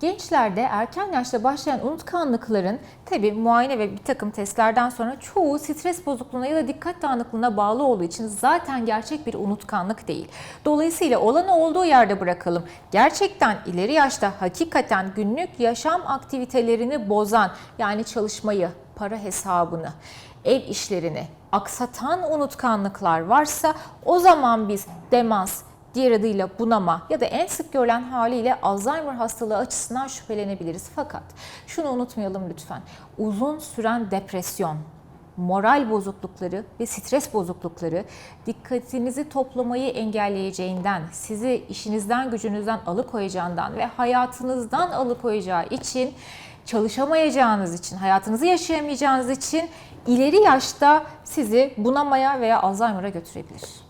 Gençlerde erken yaşta başlayan unutkanlıkların tabi muayene ve bir takım testlerden sonra çoğu stres bozukluğuna ya da dikkat dağınıklığına bağlı olduğu için zaten gerçek bir unutkanlık değil. Dolayısıyla olanı olduğu yerde bırakalım. Gerçekten ileri yaşta hakikaten günlük yaşam aktivitelerini bozan yani çalışmayı, para hesabını, ev işlerini aksatan unutkanlıklar varsa o zaman biz demans, diğer adıyla bunama ya da en sık görülen haliyle Alzheimer hastalığı açısından şüphelenebiliriz. Fakat şunu unutmayalım lütfen. Uzun süren depresyon, moral bozuklukları ve stres bozuklukları dikkatinizi toplamayı engelleyeceğinden, sizi işinizden gücünüzden alıkoyacağından ve hayatınızdan alıkoyacağı için çalışamayacağınız için, hayatınızı yaşayamayacağınız için ileri yaşta sizi bunamaya veya Alzheimer'a götürebilir.